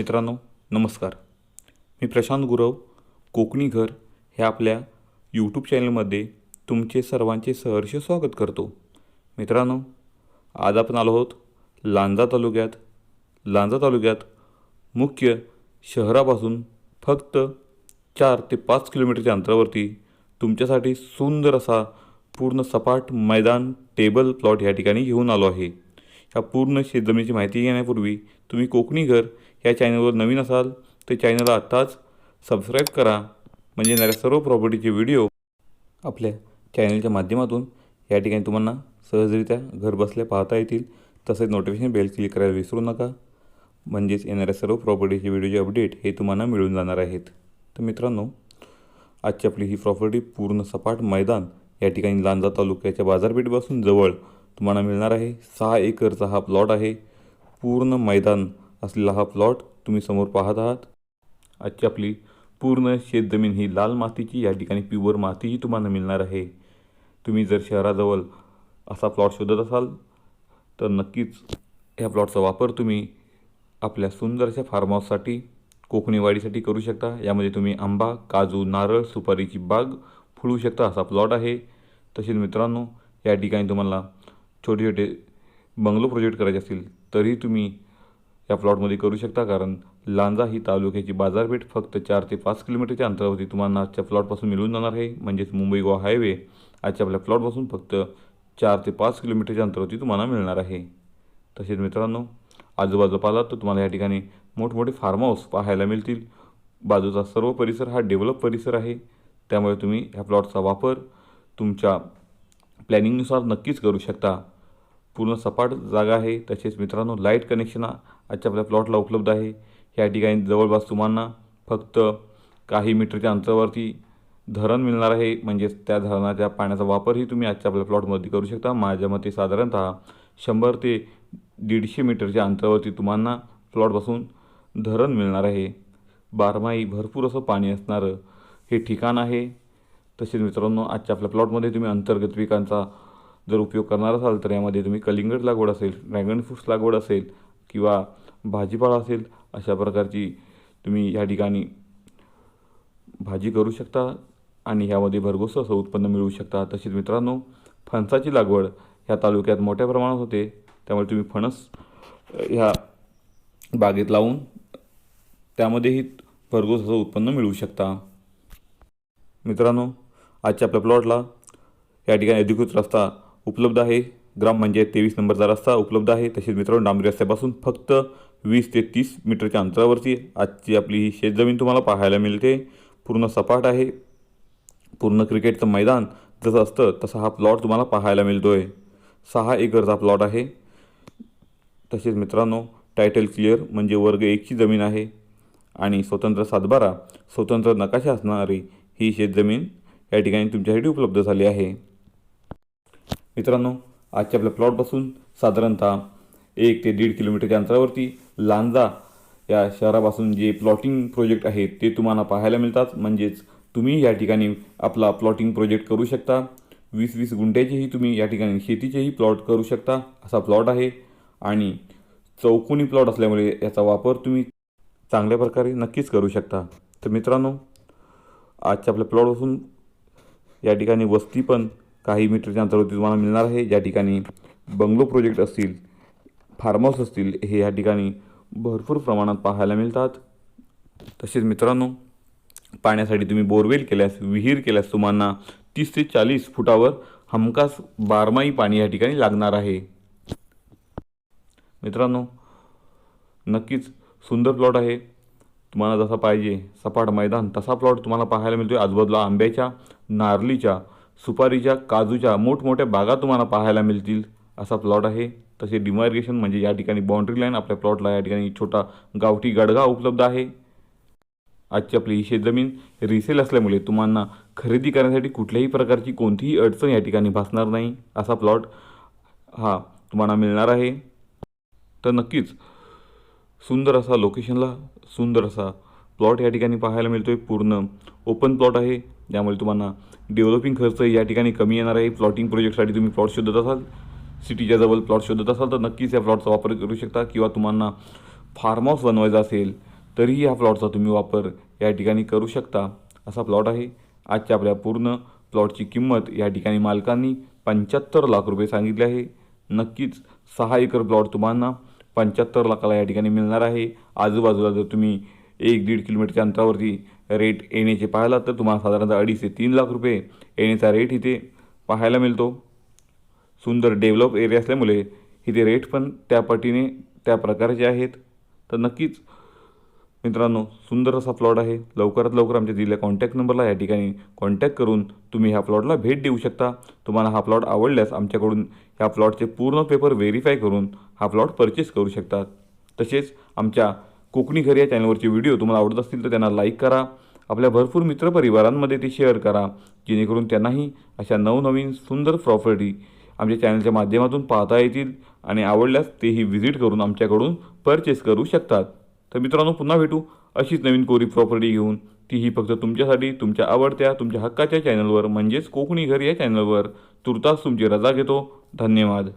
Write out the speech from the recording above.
मित्रांनो नमस्कार. मी प्रशांत गुरव कोकणी घर ह्या आपल्या यूट्यूब चॅनलमध्ये तुमचे सर्वांचे सहर्ष स्वागत करतो. मित्रांनो आज आपण आलो आहोत लांजा तालुक्यात. लांजा तालुक्यात मुख्य शहरापासून फक्त चार ते पाच किलोमीटरच्या अंतरावरती तुमच्यासाठी सुंदर असा पूर्ण सपाट मैदान टेबल प्लॉट या ठिकाणी घेऊन आलो आहे. ह्या पूर्ण शेतजमिनीची माहिती घेण्यापूर्वी तुम्ही कोकणी घर या चॅनलवर नवीन असाल तर चॅनलला आत्ताच सबस्क्राईब करा. म्हणजे येणाऱ्या सर्व प्रॉपर्टीचे व्हिडिओ आपल्या चॅनलच्या माध्यमातून या ठिकाणी तुम्हाला सहजरित्या घर बसल्या पाहता येतील. तसेच नोटिफिकेशन बेल क्लिक करायला विसरू नका. म्हणजेच येणाऱ्या सर्व प्रॉपर्टीचे व्हिडिओचे अपडेट हे तुम्हाला मिळून जाणार आहेत. तर मित्रांनो आजची आपली ही प्रॉपर्टी पूर्ण सपाट मैदान या ठिकाणी लांजा तालुक्याच्या बाजारपेठेपासून जवळ तुम्हाला मिळणार आहे. सहा एकरचा हा प्लॉट आहे. पूर्ण मैदान असलेला हा प्लॉट तुम्ही समोर पाहत आहात. आजची आपली पूर्ण शेतजमीन ही लाल मातीची या ठिकाणी प्युअर मातीही तुम्हाला मिळणार आहे. तुम्ही जर शहराजवळ असा प्लॉट शोधत असाल तर नक्कीच ह्या प्लॉटचा वापर तुम्ही आपल्या सुंदरशा फार्म हाऊससाठी कोकणी वाढीसाठी करू शकता. यामध्ये तुम्ही आंबा काजू नारळ सुपारीची बाग फुलू शकता. असा प्लॉट आहे. तसेच मित्रांनो या ठिकाणी तुम्हाला छोटे छोटे बंगलो प्रोजेक्ट करायचे असतील तरी तुम्ही या प्लॉटमध्ये करू शकता कारण लांजा ही तालुक्याची बाजारपेठ फक्त चार ते पाच किलोमीटरच्या अंतरावरती तुम्हाला आजच्या प्लॉटपासून मिळून जाणार आहे. म्हणजेच मुंबई गोवा हायवे आजच्या आपल्या प्लॉटपासून फक्त चार ते पाच किलोमीटरच्या अंतरावरती तुम्हाला मिळणार आहे. तसेच मित्रांनो आजूबाजू पाहिलात तर तुम्हाला या ठिकाणी मोठमोठे फार्म हाऊस पाहायला मिळतील. बाजूचा सर्व परिसर हा डेव्हलप परिसर आहे. त्यामुळे तुम्ही ह्या प्लॉटचा वापर तुमच्या प्लॅनिंगनुसार नक्कीच करू शकता. पूर्ण सपाट जागा आहे. तसेच मित्रांनो लाइट कनेक्शन आजच्या आपल्या प्लॉटला उपलब्ध आहे. ह्या ठिकाणी जवळपास तुम्हाला फक्त काही मीटरच्या अंतरावरती धरण मिळणार आहे. म्हणजेच त्या धरणाच्या पाण्याचा वापरही तुम्ही आजच्या आपल्या प्लॉटमध्ये करू शकता. माझ्या मते साधारणतः शंभर ते दीडशे मीटरच्या अंतरावरती तुम्हाला प्लॉटपासून धरण मिळणार आहे. बारमाही भरपूर असं पाणी असणारं हे ठिकाण आहे. तसेच मित्रांनो आजच्या आपल्या प्लॉटमध्ये तुम्ही अंतर्गत पिकांचा जर उपयोग करणार असाल तर यामध्ये तुम्ही कलिंगड लागवड असेल ड्रॅगन फ्रूट्स लागवड असेल किंवा भाजीपाला असेल अशा प्रकारची तुम्ही या ठिकाणी भाजी करू शकता आणि ह्यामध्ये भरघोस असं उत्पन्न मिळवू शकता. तसेच मित्रांनो फणसाची लागवड ह्या तालुक्यात मोठ्या प्रमाणात होते. त्यामुळे तुम्ही फणस ह्या बागेत लावून त्यामध्येही भरघोस असं उत्पन्न मिळवू शकता. मित्रांनो आजच्या आपल्या प्लॉटला या ठिकाणी अधिकृत रस्ता उपलब्ध आहे. ग्रामपंचायत तेवीस नंबरचा रस्ता उपलब्ध आहे. तसेच मित्रांनो डांबरी रस्त्यापासून फक्त वीस ते तीस मीटरच्या अंतरावरती आजची आपली ही शेतजमीन तुम्हाला पाहायला मिळते. पूर्ण सपाट आहे. पूर्ण क्रिकेटचं मैदान जसं असतं तसा हा प्लॉट तुम्हाला पाहायला मिळतो आहे सहा एकरचा प्लॉट आहे. तसेच मित्रांनो टायटल क्लिअर म्हणजे वर्ग एकची जमीन आहे. आणि स्वतंत्र सातबारा स्वतंत्र नकाशा असणारी ही शेतजमीन या ठिकाणी तुमच्यासाठी उपलब्ध झाली आहे. मित्रांनो आजच्या आपल्या प्लॉटपासून साधारणतः एक ते दीड किलोमीटरच्या अंतरावरती लांजा या शहरापासून जे प्लॉटिंग प्रोजेक्ट आहेत ते तुम्हाला पाहायला मिळतात. म्हणजेच तुम्ही या ठिकाणी आपला प्लॉटिंग प्रोजेक्ट करू शकता. वीस वीस गुंठ्याचेही तुम्ही या ठिकाणी शेतीचेही प्लॉट करू शकता. असा प्लॉट आहे आणि चौकोनी प्लॉट असल्यामुळे याचा वापर तुम्ही चांगल्या प्रकारे नक्कीच करू शकता. तर मित्रांनो आजच्या आपल्या प्लॉटपासून या ठिकाणी वस्ती पण काही मीटरच्या अंतरावरती तुम्हाला मिळणार आहे. ज्या ठिकाणी बंगलो प्रोजेक्ट असतील फार्म हाऊस असतील हे या ठिकाणी भरपूर प्रमाणात पाहायला मिळतात. तसेच मित्रांनो पाण्यासाठी तुम्ही बोरवेल केल्यास विहीर केल्यास तुम्हाला तीस ते चाळीस फुटावर हमखास बारमाही पाणी या ठिकाणी लागणार आहे. मित्रांनो नक्कीच सुंदर प्लॉट आहे. तुम्हाला जसा पाहिजे सपाट मैदान तसा प्लॉट तुम्हाला पाहायला मिळतो आहे आजूबाजूला आंब्याच्या नारलीच्या सुपारीच्या काजूच्या मोठमोठ्या बागा तुम्हाला पाहायला मिळतील. असा प्लॉट आहे. तसे डिमार्गेशन म्हणजे या ठिकाणी बाउंड्री लाईन आपल्या प्लॉटला या ठिकाणी छोटा गावठी गडगा उपलब्ध आहे. आजची आपली ही शेतजमीन रिसेल असल्यामुळे तुम्हाला खरेदी करण्यासाठी कुठल्याही प्रकारची कोणतीही अडचण या ठिकाणी भासणार नाही. असा प्लॉट हा तुम्हाला मिळणार आहे. तर नक्कीच सुंदर असा लोकेशनला सुंदर असा प्लॉट या ठिकाणी पाहायला मिळतो आहे पूर्ण ओपन प्लॉट आहे. त्यामुळे तुम्हाला डेव्हलपिंग खर्च या ठिकाणी कमी येणार आहे. प्लॉटिंग प्रोजेक्टसाठी तुम्ही प्लॉट शोधत असाल सिटीच्या जवळ प्लॉट शोधत असाल तर नक्कीच या प्लॉटचा वापर करू शकता किंवा तुम्हाला फार्म हाऊस बनवायचा असेल तरीही या प्लॉटचा तुम्ही वापर या ठिकाणी करू शकता. असा प्लॉट आहे. आजच्या आपल्या पूर्ण प्लॉटची किंमत या ठिकाणी मालकांनी पंच्याहत्तर लाख रुपये सांगितले आहे. नक्कीच सहा एकर प्लॉट तुम्हाला पंच्याहत्तर लाखाला या ठिकाणी मिळणार आहे. आजूबाजूला जर तुम्ही एक दीड किलोमीटरच्या अंतरावरती रेट येण्याचे पाहिला तर तुम्हाला साधारणतः अडीच ते तीन लाख रुपये येण्याचा रेट इथे पाहायला मिळतो. सुंदर डेव्हलप एरिया असल्यामुळे इथे रेट पण त्या पटीने त्या प्रकारचे आहेत. तर नक्कीच मित्रांनो सुंदर असा प्लॉट आहे. लवकरात लवकर आमच्या दिलेल्या कॉन्टॅक्ट नंबरला या ठिकाणी कॉन्टॅक्ट करून तुम्ही ह्या प्लॉटला भेट देऊ शकता. तुम्हाला हा प्लॉट आवडल्यास आमच्याकडून ह्या प्लॉटचे पूर्ण पेपर व्हेरीफाय करून हा प्लॉट परचेस करू शकतात तसेच आमच्या कोकणी घर या चॅनलवरचे व्हिडिओ तुम्हाला आवडत असतील तर त्यांना लाईक करा. आपल्या भरपूर मित्रपरिवारांमध्ये ते शेअर करा. जेणेकरून त्यांनाही अशा नवनवीन सुंदर प्रॉपर्टी आमच्या चॅनलच्या माध्यमातून पाहता येतील आणि आवडल्यास तेही व्हिजिट करून आमच्याकडून परचेस करू शकतात. तर मित्रांनो पुन्हा भेटू अशीच नवीन कोरी प्रॉपर्टी घेऊन. तीही फक्त तुमच्यासाठी तुमच्या आवडत्या तुमच्या हक्काच्या चॅनलवर म्हणजेच कोकणी घर या चॅनलवर तुर्तास तुमची रजा घेतो. धन्यवाद.